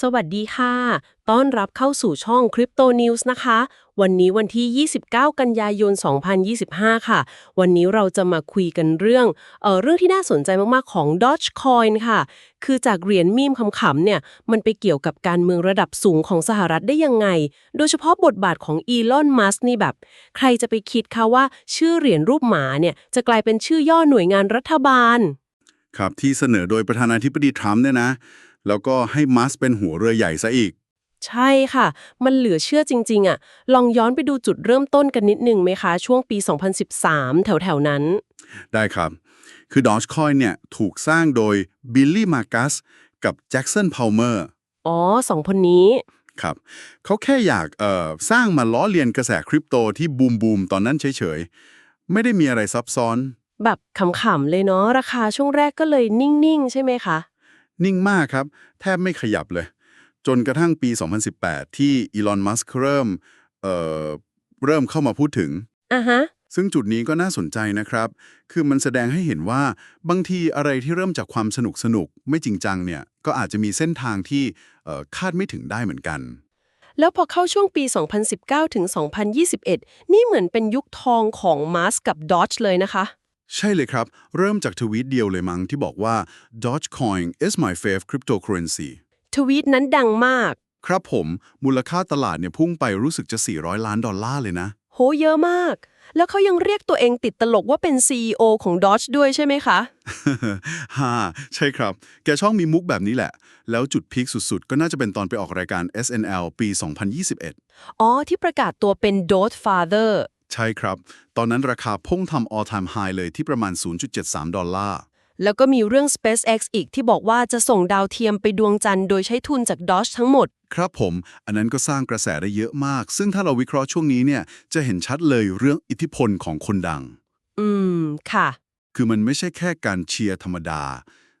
สวัสดีค่ะ ต้อนรับเข้าสู่ช่อง Crypto News นะคะ วันนี้วันที่ 29 กันยายน 2025 ค่ะ วันนี้เราจะมาคุยกันเรื่อง เอ่อ เรื่องที่น่าสนใจมาก ๆ ของ Dogecoin ค่ะ คือจากเหรียญมีมขำๆ เนี่ย มันไปเกี่ยวกับการเมืองระดับสูงของสหรัฐได้ยังไง โดยเฉพาะบทบาทของอีลอนมัสนี่แบบ ใครจะไปคิดคะว่าชื่อเหรียญรูปหมาเนี่ย จะกลายเป็นชื่อย่อหน่วยงานรัฐบาล ครับ ที่เสนอโดยประธานาธิบดีทรัมป์เนี่ยนะ แล้วก็ให้มัสเป็นหัวเรือใหญ่ซะอีก ใช่ค่ะ มันเหลือเชื่อจริง ๆอะลองย้อนไปดูจุดเริ่มต้นกันนิดนึงไหมคะ ช่วงปี 2013 แถวๆนั้น ได้ครับ คือ Dogecoin เนี่ยถูกสร้างโดยบิลลี่มาร์กัสกับแจ็คสันพาวเมอร์อ๋อสองคนนี้ ครับเขาแค่อยากเอ่อสร้างมาล้อเลียนกระแสคริปโตที่บูมบูมๆตอนนั้นเฉยๆ ไม่ได้มีอะไรซับซ้อน แบบขำๆเลยเนาะราคาช่วงแรกก็เลยนิ่ง ๆ ใช่ไหมคะ นิ่งมากครับ แทบไม่ขยับเลย จนกระทั่งปี 2018 ที่อีลอน มัสก์เริ่มเอ่อเริ่มเข้ามาพูดถึง อะฮะ ซึ่งจุดนี้ก็น่าสนใจนะครับ คือมันแสดงให้เห็นว่าบางทีอะไรที่เริ่มจากความสนุกสนุกๆไม่จริงจังเนี่ย ก็อาจจะมีเส้นทางที่เอ่อคาดไม่ถึงได้เหมือนกัน แล้วพอเข้าช่วงปี 2019 ถึง 2021 นี่เหมือนเป็นยุคทองของมาสกับดอ g เลยนะคะ ใช่เลยครับ เริ่มจากทวีตเดียวเลยมั้งที่บอกว่า Dogecoin is my fave cryptocurrency ทวีตนั้นดังมาก ครับผมมูลค่าตลาดเนี่ยพุ่งไปรู้สึกจะ 400 ล้านดอลลาร์เลยนะ โหเยอะมาก แล้วเขายังเรียกตัวเองติดตลกว่าเป็น CEO ของดอ g ด้วยใช่ไหมคะ ฮ่าใช่ครับ แกช่องมีมุกแบบนี้แหละ แล้วจุดพีคสุดๆ ก็น่าจะเป็นตอนไปออกรายการ SNL ปี 2021 อ๋อ ที่ประกาศตัวเป็น Doge Father ใช่ครับ ตอนนั้นราคาพุ่งทำ all time high เลยที่ประมาณ 0.73 ดอลลาร์ แล้วก็มีเรื่อง SpaceX อีกที่บอกว่าจะส่งดาวเทียมไปดวงจันทร์โดยใช้ทุนจาก Doge ทั้งหมด ครับผม อันนั้นก็สร้างกระแสได้เยอะมาก ซึ่งถ้าเราวิเคราะห์ช่วงนี้เนี่ย จะเห็นชัดเลยเรื่องอิทธิพลของคนดัง อืม ค่ะ คือมันไม่ใช่แค่การเชียร์ธรรมดา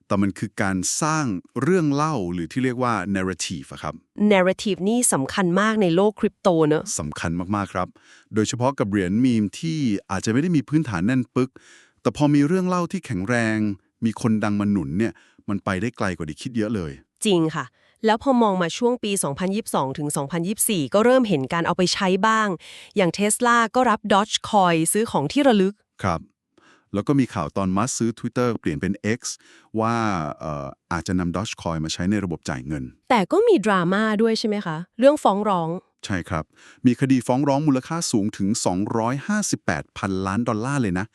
แต่มันคือการสร้างเรื่องเล่าหรือที่เรียกว่า narrative อะครับ narrative นี่สำคัญมากในโลกคริปโตเนอะสำคัญมากๆครับ โดยเฉพาะกับเหรียญมีมที่อาจจะไม่ได้มีพื้นฐานแน่นปึก แต่พอมีเรื่องเล่าที่แข็งแรง มีคนดังมาหนุนเนี่ย มันไปได้ไกลกว่าที่คิดเยอะเลย จริงค่ะ แล้วพอมองมาช่วงปี 2022 ถึง 2024 ก็เริ่มเห็นการเอาไปใช้บ้าง อย่าง Tesla ก็รับ Dogecoin ซื้อของที่ระลึก ครับ แล้วก็มีข่าวตอนมัสซื้อ Twitter เปลี่ยนเป็น X ว่าเอ่ออาจจะนำ Dogecoin มาใช้ในระบบจ่ายเงิน แต่ก็มีดราม่าด้วยใช่ไหมคะ เรื่องฟ้องร้อง ใช่ครับ มีคดีฟ้องร้องมูลค่าสูงถึง 258พันล้านดอลลาร์เลยนะ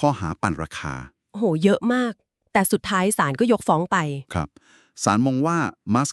ข้อหาปั่นราคา โอ้โห เยอะมาก แต่สุดท้ายศาลก็ยกฟ้องไป ครับศาลมองว่ามัส